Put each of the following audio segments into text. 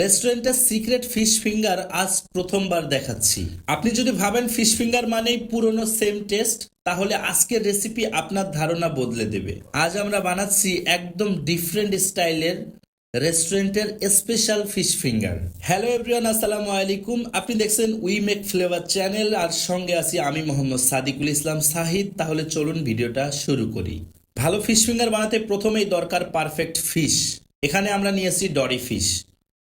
রেস্টুরেন্টের secret fish finger আজ প্রথমবার দেখাচ্ছি। আপনি যদি ভাবেন ফিশ ফিঙ্গার মানেই পুরনো সেম টেস্ট, তাহলে আজকের রেসিপি আপনার ধারণা বদলে দেবে। আজ আমরা বানাচ্ছি একদম ডিফারেন্ট স্টাইলের রেস্টুরেন্টের special fish finger. Hello everyone, আসসালামু আলাইকুম। আপনি দেখছেন উই মেক ফ্লেভার চ্যানেল, আর সঙ্গে আছি আমি মোহাম্মদ সাদিকুল ইসলাম সাহিদ। তাহলে চলুন ভিডিওটা শুরু করি। ভালো ফিশ ফিঙ্গার বানাতে প্রথমেই দরকার পারফেক্ট ফিশ। এখানে আমরা নিয়েছি ডরি ফিশ।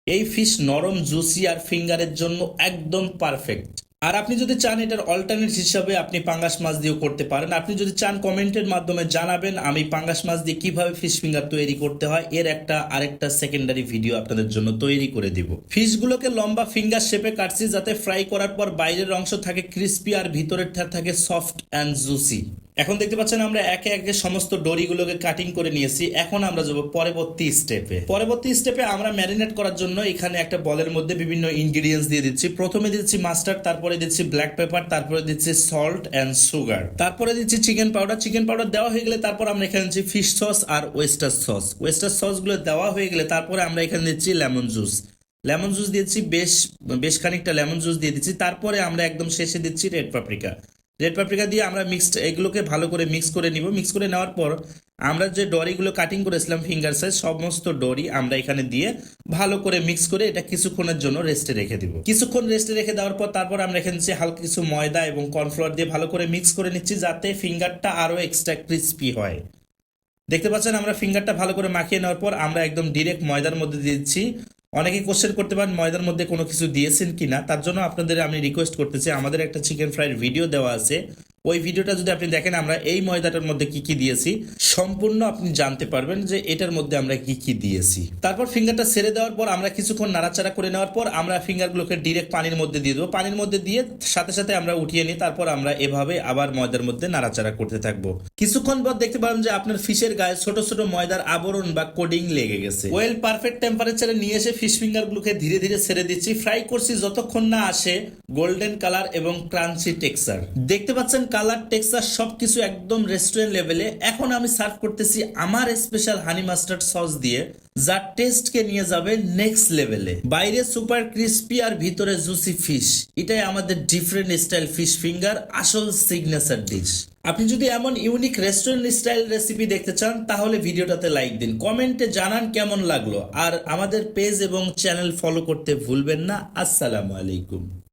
এই ফিশ নরম জুসি আর ফিঙ্গারের জন্য একদম পারফেক্ট আর আপনি যদি চান এটার অল্টারনেট হিসাবে আপনি পাঙ্গাস মাছ দিয়েও করতে পারেন। আপনি যদি চান কমেন্টের মাধ্যমে জানাবেন আমি পাঙ্গাস মাছ দিয়ে কীভাবে ফিশ ফিঙ্গার তৈরি করতে হয়, এর একটা আরেকটা সেকেন্ডারি ভিডিও আপনাদের জন্য তৈরি করে দিব। ফিশগুলোকে লম্বা ফিঙ্গার শেপে কাটছি যাতে ফ্রাই করার পর বাইরের অংশ থাকে ক্রিস্পি আর ভিতরের থাকে সফট অ্যান্ড জুসি এখন দেখতে পাচ্ছেন আমরা একে একে সমস্ত ডরিগুলোকে কাটিং করে নিয়েছি। এখন আমরা যাব পরবর্তী স্টেপে পরবর্তী স্টেপে আমরা ম্যারিনেট করার জন্য এখানে একটা বলের মধ্যে বিভিন্ন ইনগ্রিডিয়েন্টস দিয়ে দিচ্ছি। প্রথমে দিচ্ছি মাস্টার্ড তারপরে দিচ্ছি ব্ল্যাক পেপার তারপরে দিচ্ছি সল্ট অ্যান্ড সুগার তারপরে দিচ্ছি চিকেন পাউডার চিকেন পাউডার দেওয়া হয়ে গেলে তারপর আমরা এখানে দিচ্ছি ফিশ সস আর ওয়েস্টার সস ওয়েস্টার সসগুলো দেওয়া হয়ে গেলে তারপরে আমরা এখানে দিচ্ছি লেমন জুস লেমন জুস দিয়েছি, বেশ বেশ খানিকটা লেমন জুস দিয়ে দিচ্ছি। তারপরে আমরা একদম শেষে দিচ্ছি রেড পাপরিকা রেড পাপরিকা দিয়ে আমরা মিক্সড এগুলোকে ভালো করে মিক্স করে নিব। মিক্স করে নেওয়ার পর আমরা যে ডরিগুলো কাটিং করেছিলাম ফিঙ্গার সাইজ সমস্ত ডরি আমরা এখানে দিয়ে ভালো করে মিক্স করে এটা কিছুক্ষণের জন্য রেস্টে রেখে দিব। কিছুক্ষণ রেস্টে রেখে দেওয়ার পর তারপর আমরা এখানে নিচ্ছি হালকা কিছু ময়দা এবং কর্নফ্লাওয়ার দিয়ে ভালো করে মিক্স করে নিচ্ছি যাতে ফিঙ্গারটা আরও এক্সট্রা ক্রিস্পি হয়। দেখতে পাচ্ছেন আমরা ফিঙ্গারটা ভালো করে মাখিয়ে নেওয়ার পর আমরা একদম ডিরেক্ট ময়দার মধ্যে দিচ্ছি। অনেকে কোশ্চেন করতে পারেন, ময়দার মধ্যে কোনো কিছু দিয়েছেন কিনা, তার জন্য আপনাদের আমি রিকোয়েস্ট করতেছি। আমাদের একটা চিকেন ফ্রাইয়ের ভিডিও দেওয়া আছে। ওই ভিডিওটা যদি আপনি দেখেন, আমরা এই ময়দাটার মধ্যে কি কি দিয়েছি, সম্পূর্ণ আপনি জানতে পারবেন যে এটার মধ্যে আমরা কি কি দিয়েছি। তারপর ফিঙ্গারটা ছেড়ে দেওয়ার পর, আমরা কিছুক্ষণ নাড়াচাড়া করে নেওয়ার পর, আমরা ফিঙ্গারগুলোকে ডিরেক্ট পানির মধ্যে দিয়ে দেবো। পানির মধ্যে দিয়ে সাথে সাথে আমরা উঠিয়ে নিই তারপর আমরা এভাবে আবার ময়দার মধ্যে নাড়াচাড়া করতে থাকব। কিছুক্ষণ পর দেখতে পাবেন যে আপনার ফিশের গায়ে ছোট ছোট ময়দার আবরণ বা কোডিং লেগে গেছে। ওয়েল পারফেক্ট টেম্পারেচারে নিয়ে এসে ফিশ ফিঙ্গারগুলোকে ধীরে ধীরে ছেড়ে দিচ্ছি। ফ্রাই করছি যতক্ষণ না আসে গোল্ডেন কালার এবং ক্রাঞ্চি টেক্সচার দেখতে পাচ্ছেন কালার, টেক্সচার সবকিছু একদম রেস্টুরেন্ট লেভেলে এখন আমি সার্ভ করতেছি আমার স্পেশাল হানি মাস্টার্ড সস দিয়ে, যা টেস্টকে নিয়ে যাবে নেক্সট লেভেলে বাইরে সুপার ক্রিস্পি আর ভিতরে জুসি ফিশ এটাই আমাদের ডিফারেন্ট স্টাইল ফিশ ফিঙ্গার আসল সিগনেচার ডিশ আপনি যদি এমন ইউনিক রেস্টুরেন্ট স্টাইল রেসিপি দেখতে চান, তাহলে ভিডিওটাতে লাইক দিন। কমেন্টে জানান কেমন লাগল। আর আমাদের পেজ এবং চ্যানেল ফলো করতে ভুলবেন না। আসসালামু আলাইকুম।